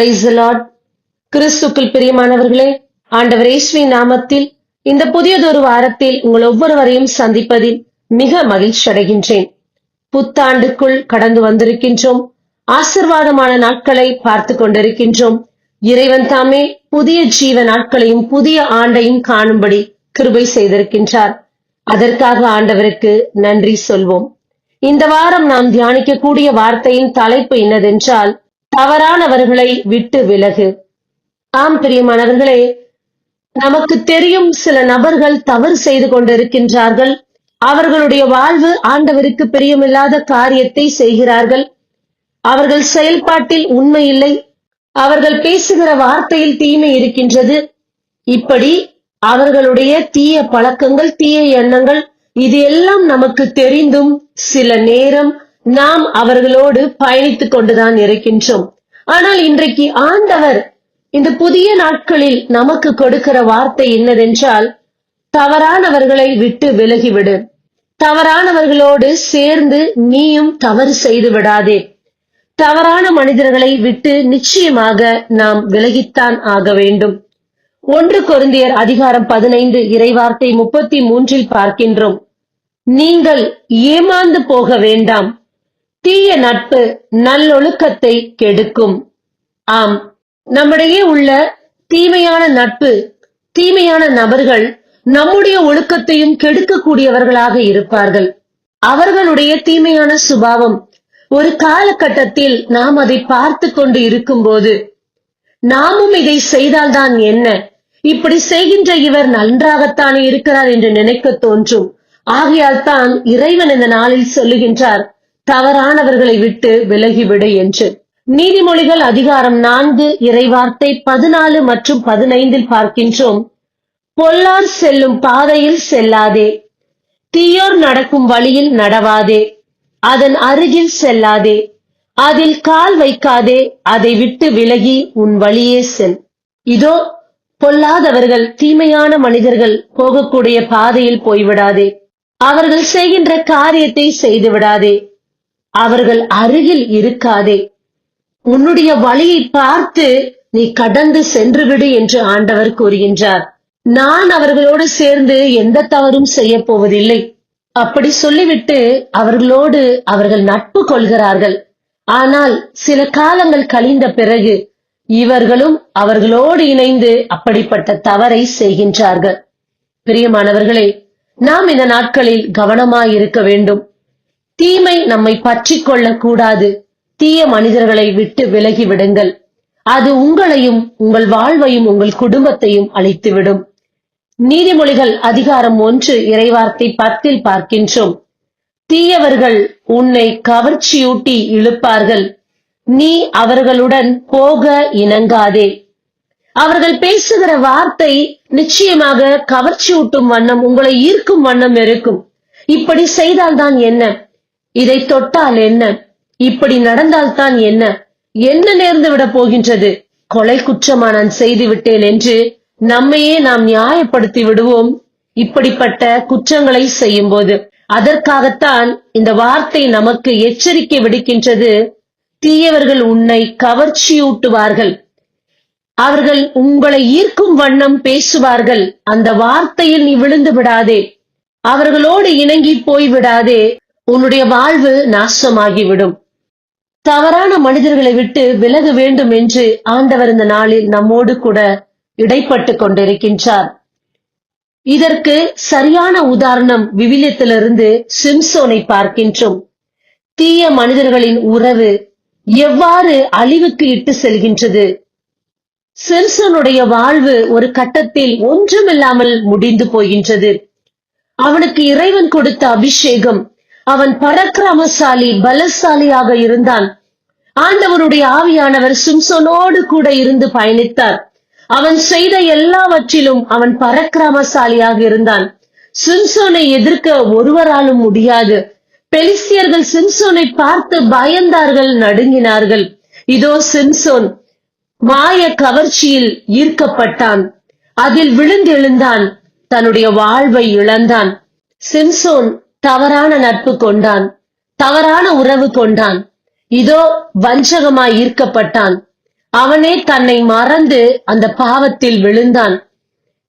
Price கிறிஸ்துக்குள் பிரியமானவர்களே ஆண்டவர் இயேசுவின் நாமத்தில் இந்த புதியதொரு வாரத்தில் உங்கள் ஒவ்வொருவரையும் சந்திப்பதில் மிக மகிழ்ச்சி அடைகின்றேன். புத்தாண்டுக்குள் கடந்து வந்திருக்கின்றோம். ஆசிர்வாதமான நாட்களை பார்த்து கொண்டிருக்கின்றோம். இறைவன் தாமே புதிய ஜீவ நாட்களையும் புதிய ஆண்டையும் காணும்படி கிருபை செய்திருக்கின்றார். அதற்காக ஆண்டவருக்கு நன்றி சொல்வோம். இந்த வாரம் நாம் தியானிக்கக்கூடிய வார்த்தையின் தலைப்பு என்னதென்றால் தவறானவர்களை விட்டு விலகு. ஆம் பிரியமானவர்களே நமக்கு தெரியும் சில நபர்கள் தவறு செய்து கொண்டிருக்கின்றார்கள். அவர்களுடைய வாழ்வு ஆண்டவருக்கு பிரியமில்லாத காரியத்தை செய்கிறார்கள். அவர்கள் செயல்பாட்டில் உண்மை இல்லை. அவர்கள் பேசுகிற வார்த்தையில் தீமை இருக்கின்றது. இப்படி அவர்களுடைய தீய பழக்கங்கள் தீய எண்ணங்கள் இது எல்லாம் நமக்கு தெரிந்தும் சில நேரம் நாம் அவர்களோடு பயணித்துக் கொண்டுதான் இருக்கின்றோம். ஆனால் இன்றைக்கு ஆண்டவர் இந்த புதிய நாட்களில் நமக்கு கொடுக்கிற வார்த்தை என்னதென்றால் தவறானவர்களை விட்டு விலகிவிடு. தவறானவர்களோடு சேர்ந்து நீயும் தவறு செய்து விடாதே. தவறான மனிதர்களை விட்டு நிச்சயமாக நாம் விலகித்தான் ஆக வேண்டும். ஒன்று கொருந்தியர் அதிகாரம் பதினைந்து இறைவார்த்தை முப்பத்தி மூன்றில் பார்க்கின்றோம். நீங்கள் ஏமாந்து போக வேண்டாம். தீய நட்பு நல்லொழுக்கத்தை கெடுக்கும். ஆம் நம்மிடையே உள்ள தீமையான நட்பு தீமையான நபர்கள் நம்முடைய ஒழுக்கத்தையும் கெடுக்கக்கூடியவர்களாக இருப்பார்கள். அவர்களுடைய தீமையான சுபாவம் ஒரு காலகட்டத்தில் நாம் அதை பார்த்து கொண்டு இருக்கும்போது நாமும் இதை செய்தால்தான் என்ன? இப்படி செய்கின்ற இவர் நன்றாகத்தானே இருக்கிறார் என்று நினைக்க தோன்றும். ஆகையால் தான் இறைவன் இந்த நாளில் சொல்லுகின்றார் தவறானவர்களை விட்டு விலகிவிடு என்று. நீதிமொழிகள் அதிகாரம் நான்கு இறைவார்த்தை பதினாலு மற்றும் பதினைந்தில் பார்க்கின்றோம். பொல்லார் செல்லும் பாதையில் செல்லாதே. தீயோர் நடக்கும் வழியில் நடவாதே. அதன் அருகில் செல்லாதே. அதில் கால் வைக்காதே. அதை விட்டு விலகி உன் வழியே செல். இதோ பொல்லாதவர்கள் தீமையான மனிதர்கள் போகக்கூடிய பாதையில் போய்விடாதே. அவர்கள் செய்கின்ற காரியத்தை செய்து விடாதே அவர்கள் அருகில் இருக்காதே. உன்னுடைய வழியை பார்த்து நீ கடந்து சென்று விடு என்று ஆண்டவர் கூறுகின்றார். நான் அவர்களோடு சேர்ந்து எந்த தவறும் செய்ய போவதில்லை. அப்படி சொல்லிவிட்டு அவர்களோடு அவர்கள் நட்பு கொள்கிறார்கள். ஆனால் சில காலங்கள் கழிந்த பிறகு இவர்களும் அவர்களோடு இணைந்து அப்படிப்பட்ட தவறை செய்கின்றார்கள். பிரியமானவர்களே நாம் இந்த நாட்களில் கவனமாய் இருக்க வேண்டும். தீமை நம்மை பற்றி கொள்ளக்கூடாது தீய மனிதர்களை விட்டு விலகி விடுங்கள் அது உங்களையும் உங்கள் வாழ்வையும் உங்கள் குடும்பத்தையும் அழித்துவிடும். நீதிமொழிகள் அதிகாரம் ஒன்று இறைவார்த்தை பத்தில் பார்க்கின்றோம். தீயவர்கள் உன்னை கவர்ச்சியூட்டி இழுப்பார்கள். நீ அவர்களுடன் போக இணங்காதே. அவர்கள் பேசுகிற வார்த்தை நிச்சயமாக கவர்ச்சியூட்டும் வண்ணம் உங்களை ஈர்க்கும் வண்ணம் இருக்கும். இப்படி செய்தால்தான் என்ன? இதை தொட்டால் என்ன? இப்படி நடந்தால்தான் என்ன? என்ன நேர்ந்து விட போகின்றது? கொலை குற்றமா நான் செய்து விட்டேன் என்று நம்மையே நாம் நியாயப்படுத்தி விடுவோம். இப்படிப்பட்ட குற்றங்களை செய்யும் போது அதற்காகத்தான் இந்த வார்த்தை நமக்கு எச்சரிக்கை விடுக்கின்றது. தீயவர்கள் உன்னை கவர்ச்சியூட்டுவார்கள். அவர்கள் உங்களை ஈர்க்கும் வண்ணம் பேசுவார்கள். அந்த வார்த்தையில் நீ விழுந்து விடாதே. அவர்களோடு இணங்கி போய் விடாதே. உன்னுடைய வாழ்வு நாசமாகிவிடும். தவறான மனிதர்களை விட்டு விலக வேண்டும் என்று ஆண்டவர் இந்த நாளில் நம்மோடு கூட இடைப்பட்டு கொண்டிருக்கின்றார். இதற்கு சரியான உதாரணம் விவிலியத்திலிருந்து சிம்சோனை பார்க்கின்றோம். தீய மனிதர்களின் உறவு எவ்வாறு அழிவுக்கு இட்டு செல்கின்றது? சிம்சனுடைய வாழ்வு ஒரு கட்டத்தில் ஒன்றுமில்லாமல் முடிந்து போகின்றது. அவனுக்கு இறைவன் கொடுத்த அபிஷேகம் அவன் பரக்கிரமசாலி பலசாலியாக இருந்தான். ஆண்டவருடைய ஆவியானவர் சிம்சோனோடு கூட இருந்து பயணித்தார். அவன் செய்த எல்லாவற்றிலும் அவன் பரக்கிரமசாலியாக இருந்தான். சிம்சோனை எதிர்க்க ஒருவராலும் முடியாது. பெலிஸ்தியர்கள் சிம்சோனை பார்த்து பயந்தார்கள் நடுங்கினார்கள். இதோ சிம்சோன் மாய கவர்ச்சியில் ஈர்க்கப்பட்டான். அதில் விழுந்தெழுந்தான். தன்னுடைய வாழ்வை இழந்தான். சிம்சோன் தவறான நட்பு கொண்டான். தவறான உறவு கொண்டான். இதோ வஞ்சகமாய் ஈர்க்கப்பட்டான். அவனே தன்னை மறந்து அந்த பாவத்தில் விழுந்தான்.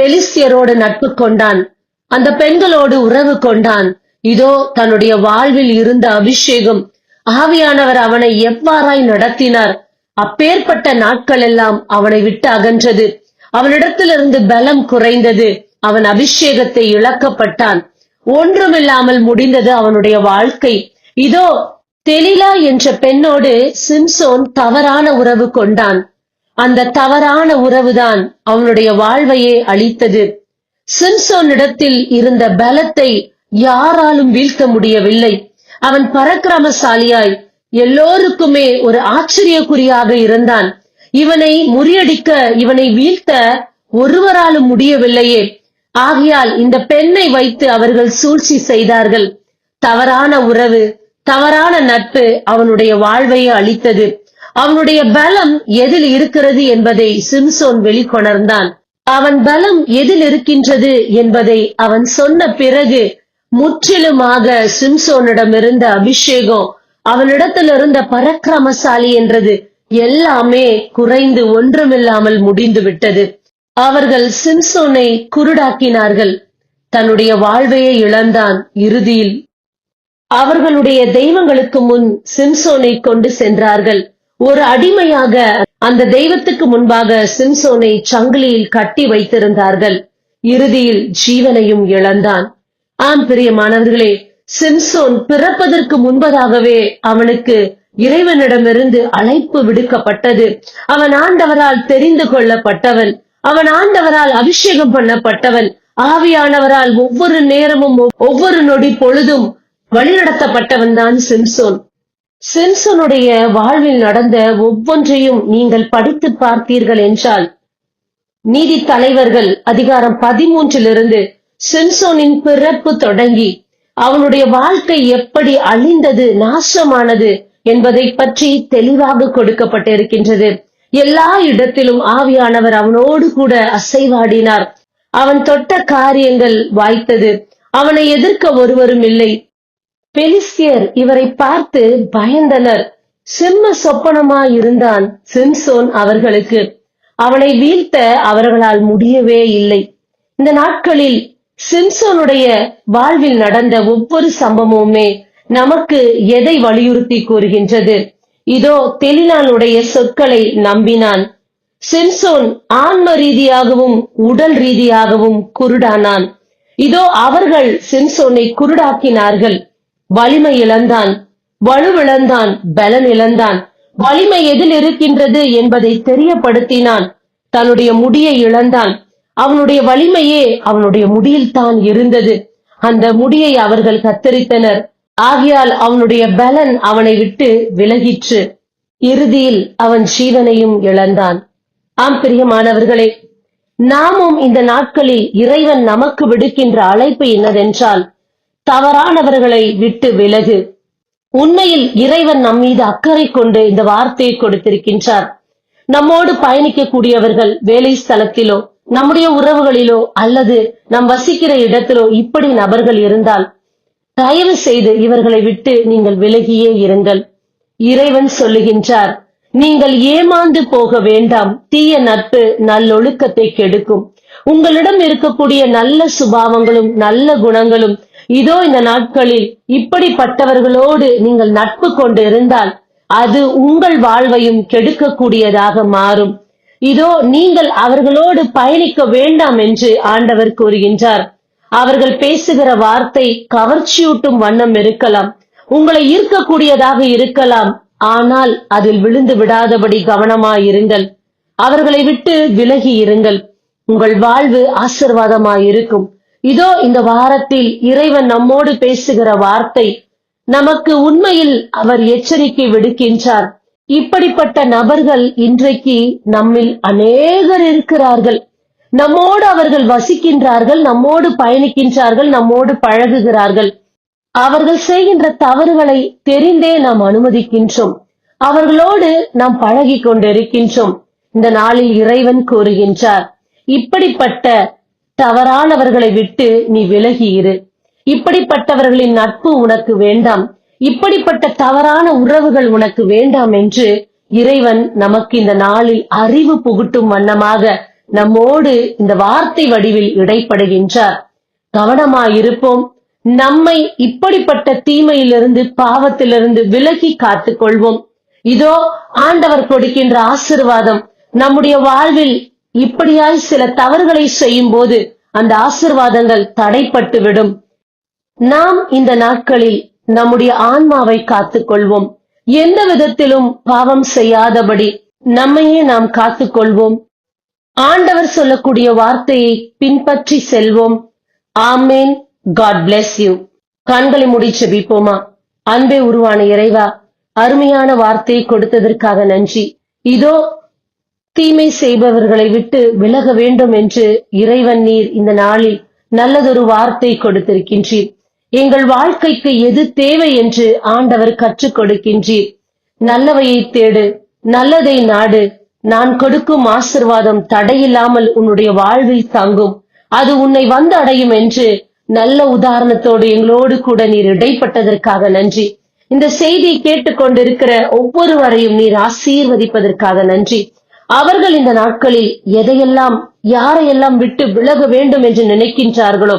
பெலிஸ்தியரோடு நட்பு கொண்டான். அந்த பெண்களோடு உறவு கொண்டான். இதோ தன்னுடைய வாழ்வில் இருந்த அபிஷேகம். ஆவியானவர் அவனை எவ்வாறாய் நடத்தினார்? அப்பேற்பட்ட நாட்கள் எல்லாம் அவனை விட்டு அகன்றது. அவனிடத்திலிருந்து பலம் குறைந்தது. அவன் அபிஷேகத்தை இழக்கப்பட்டான். ஒன்றுமில்லாமல் முடிந்தது அவனுடைய வாழ்க்கை. இதோ தெலிலா என்ற பெண்ணோடு சிம்சோன் தவறான உறவு கொண்டான். அந்த தவறான உறவுதான் அவனுடைய வாழ்வையே அளித்தது சிம்சோனிடத்தில் இருந்த பலத்தை யாராலும் வீழ்த்த முடியவில்லை. அவன் பரக்கிரமசாலியாய் எல்லோருக்குமே ஒரு ஆச்சரியக்குறியாக இருந்தான். இவனை முறியடிக்க இவனை வீழ்த்த ஒருவராலும் முடியவில்லையே. ஆகையால் இந்த பெண்ணை வைத்து அவர்கள் சூழ்ச்சி செய்தார்கள். தவறான உறவு தவறான நட்பு அவனுடைய வாழ்வையே அளித்தது அவனுடைய பலம் எதில் இருக்கிறது என்பதை சிம்சோன் வெளிக்கொணர்ந்தான். அவன் பலம் எதில் இருக்கின்றது என்பதை அவன் சொன்ன பிறகு முற்றிலுமாக சிம்சோனிடம் இருந்த அபிஷேகம் அவனிடத்தில் இருந்த பரக்கிரமசாலி என்றது எல்லாமே குறைந்து ஒன்றுமில்லாமல் முடிந்து விட்டது அவர்கள் சிம்சோனை குருடாக்கினார்கள். தன்னுடைய வாழ்வையை இழந்தான் இறுதியில். அவர்களுடைய தெய்வங்களுக்கு முன் சிம்சோனை கொண்டு சென்றார்கள். ஒரு அடிமையாக அந்த தெய்வத்துக்கு முன்பாக சிம்சோனை சங்கிலியில் கட்டி வைத்திருந்தார்கள். இறுதியில் ஜீவனையும் இழந்தான். ஆம் பிரியமானவர்களே சிம்சோன் பிறப்பதற்கு முன்பதாகவே அவனுக்கு இறைவனிடமிருந்து அழைப்பு விடுக்கப்பட்டது. அவன் ஆண்டவரால் தெரிந்து கொள்ளப்பட்டவன். அவன் ஆண்டவரால் அபிஷேகம் பண்ணப்பட்டவன். ஆவியானவரால் ஒவ்வொரு நேரமும் ஒவ்வொரு நொடி பொழுதும் வழிநடத்தப்பட்டவன் தான் சிம்சோன். சிம்சனுடைய வாழ்வில் நடந்த ஒவ்வொன்றையும் நீங்கள் படித்து பார்த்தீர்கள் என்றால் நீதி தலைவர்கள் அதிகாரம் பதிமூன்றிலிருந்து சிம்சோனின் பிறப்பு தொடங்கி அவனுடைய வாழ்க்கை எப்படி அழிந்தது நாசமானது என்பதை பற்றி தெளிவாக கொடுக்கப்பட்டிருக்கின்றது. எல்லா இடத்திலும் ஆவியானவர் அவனோடு கூட அசைவாடினார். அவன் தொட்ட காரியங்கள் வாய்த்தது. அவனை எதிர்க்க ஒருவரும் இல்லை. பெலிஸ்தியர் இவரை பார்த்து பயந்தனர். சிம்ம சொப்பனமா இருந்தான் சிம்சோன் அவர்களுக்கு. அவனை வீழ்த்த அவர்களால் முடியவே இல்லை. இந்த நாட்களில் சிம்சோனுடைய வாழ்வில் நடந்த ஒவ்வொரு சம்பவமுமே நமக்கு எதை வலியுறுத்தி கூறுகின்றது? இதோ தெலினானுடைய சொற்களை நம்பினான். சிம்சோன் ஆன்ம ரீதியாகவும் உடல் ரீதியாகவும் குருடானான். இதோ அவர்கள் சிம்சோனை குருடாக்கினார்கள். வலிமை இழந்தான். வலுவிழந்தான் பலன் இழந்தான். வலிமை எதில் இருக்கின்றது என்பதை தெரியப்படுத்தினான். தன்னுடைய முடியை இழந்தான். அவனுடைய வலிமையே அவனுடைய முடியில் தான் இருந்தது. அந்த முடியை அவர்கள் கத்தரித்தனர். ஆகையால் அவனுடைய பலன் அவனை விட்டு விலகிற்று. இறுதியில் அவன் ஜீவனையும் இழந்தான். ஆம் பிரியமானவர்களே நாமும் இந்த நாட்களில் இறைவன் நமக்கு விடுக்கின்ற அழைப்பு என்னதென்றால் தவறானவர்களை விட்டு விலகு. உண்மையில் இறைவன் நம் மீது அக்கறை கொண்டு இந்த வார்த்தையை கொடுத்திருக்கின்றார். நம்மோடு பயணிக்கக்கூடியவர்கள் வேலை ஸ்தலத்திலோ நம்முடைய உறவுகளிலோ அல்லது நாம் வசிக்கிற இடத்திலோ இப்படி நபர்கள் இருந்தால் தயவு செய்து இவர்களை விட்டு நீங்கள் விலகியே இருங்கள். இறைவன் சொல்லுகின்றார் நீங்கள் ஏமாந்து போக வேண்டாம். தீய நட்பு நல்லொழுக்கத்தை கெடுக்கும். உங்களிடம் இருக்கக்கூடிய நல்ல சுபாவங்களும் நல்ல குணங்களும் இதோ இந்த நாட்களில் இப்படிப்பட்டவர்களோடு நீங்கள் நட்பு கொண்டு இருந்தால் அது உங்கள் வாழ்வையும் கெடுக்கக்கூடியதாக மாறும். இதோ நீங்கள் அவர்களோடு பயணிக்க வேண்டாம் என்று ஆண்டவர் கூறுகின்றார். அவர்கள் பேசுகிற வார்த்தை கவர்ச்சியூட்டும் வண்ணம் இருக்கலாம். உங்களை ஈர்க்கக்கூடியதாக இருக்கலாம். ஆனால் அதில் விழுந்து விடாதபடி கவனமாயிருங்கள். அவர்களை விட்டு விலகி இருங்கள். உங்கள் வாழ்வு ஆசிர்வாதமாயிருக்கும். இதோ இந்த வாரத்தில் இறைவன் நம்மோடு பேசுகிற வார்த்தை. நமக்கு உண்மையில் அவர் எச்சரிக்கை விடுக்கின்றார். இப்படிப்பட்ட நபர்கள் இன்றைக்கு நம்மில் அநேகர் இருக்கிறார்கள். நம்மோடு அவர்கள் வசிக்கின்றார்கள் நம்மோடு பயணிக்கின்றார்கள் நம்மோடு பழகுகிறார்கள். அவர்கள் செய்கின்ற தவறுகளை தெரிந்தே நாம் அனுமதிக்கின்றோம். அவர்களோடு நாம் பழகி கொண்டிருக்கின்றோம். இந்த நாளில் இறைவன் கூறுகின்றார் இப்படிப்பட்ட தவறானவர்களை விட்டு நீ விலகி இரு. இப்படிப்பட்டவர்களின் நட்பு உனக்கு வேண்டாம். இப்படிப்பட்ட தவறான உறவுகள் உனக்கு வேண்டாம் என்று இறைவன் நமக்கு இந்த நாளில் அறிவு புகுட்டும் வண்ணமாக நம்மோடு இந்த வார்த்தை வடிவில் இடைப்படுகின்றார். கவனமாயிருப்போம். நம்மை இப்படிப்பட்ட தீமையிலிருந்து பாவத்திலிருந்து விலகி காத்துக் கொள்வோம் இதோ ஆண்டவர் கொடுக்கின்ற ஆசிர்வாதம். நம்முடைய வாழ்வில் இப்படியாய் சில தவறுகளை செய்யும் போது அந்த ஆசிர்வாதங்கள் தடைப்பட்டு விடும் நாம் இந்த நாட்களில் நம்முடைய ஆன்மாவை காத்துக் கொள்வோம் எந்த விதத்திலும் பாவம் செய்யாதபடி நம்மையே நாம் காத்துக் கொள்வோம் ஆண்டவர் சொல்லக்கூடிய வார்த்தையை பின்பற்றி செல்வோம். ஆமேன். காட் பிளெஸ் யூ கண்களை முடிச்ச செபிப்போமா அன்பே உருவான இறைவா அருமையான வார்த்தையை கொடுத்ததற்காக நன்றி. இதோ தீமை செய்பவர்களை விட்டு விலக வேண்டும் என்று இறைவன் நீர் இந்த நாளில் நல்லதொரு வார்த்தை கொடுத்திருக்கின்றீர். எங்கள் வாழ்க்கைக்கு எது தேவை என்று ஆண்டவர் கற்றுக் கொடுக்கின்றீர். நல்லவையை தேடு நல்லதை நாடு நான் கொடுக்கும் ஆசிர்வாதம் தடையில்லாமல் உன்னுடைய வாழ்வில் தங்கும். அது உன்னை வந்து அடையும் என்று நல்ல உதாரணத்தோடு எங்களோடு கூட நீர் இடைப்பட்டதற்காக நன்றி. இந்த செய்தியை கேட்டுக்கொண்டிருக்கிற ஒவ்வொருவரையும் நீர் ஆசீர்வதிப்பதற்காக நன்றி. அவர்கள் இந்த நாட்களில் எதையெல்லாம் யாரையெல்லாம் விட்டு விலக வேண்டும் என்று நினைக்கின்றார்களோ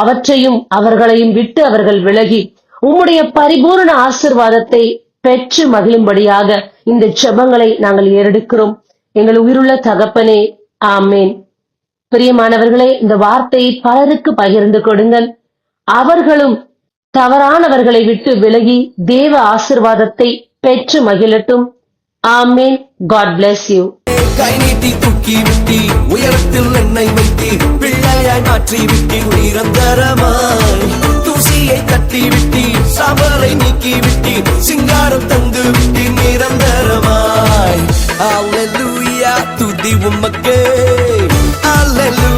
அவற்றையும் அவர்களையும் விட்டு அவர்கள் விலகி உம்முடைய பரிபூரண ஆசிர்வாதத்தை பெற்று மகிழும்படியாக இந்த ஜெபங்களை நாங்கள் ஏறெடுக்கிறோம். எங்கள் உயிருள்ள தகப்பனே ஆமேன். பிரியமானவர்களே இந்த வார்த்தையை பலருக்கு பகிர்ந்து கொடுங்கள். அவர்களும் தவறானவர்களை விட்டு விலகி தேவ ஆசிர்வாதத்தை பெற்று மகிழட்டும். ஆமேன். காட் பிளஸ் யூ கை நீட்டி தூக்கி விட்டி உயரத்தில் என்னை வைத்தி பிள்ளையாய் மாற்றி விட்டி நிரந்தரமாய் அவரை நீக்கி விட்டீர் சிங்காரம் தந்து விட்டீர் நிரந்தரமாய். அல்லூயா துதி உமக்கே. அல்லூயா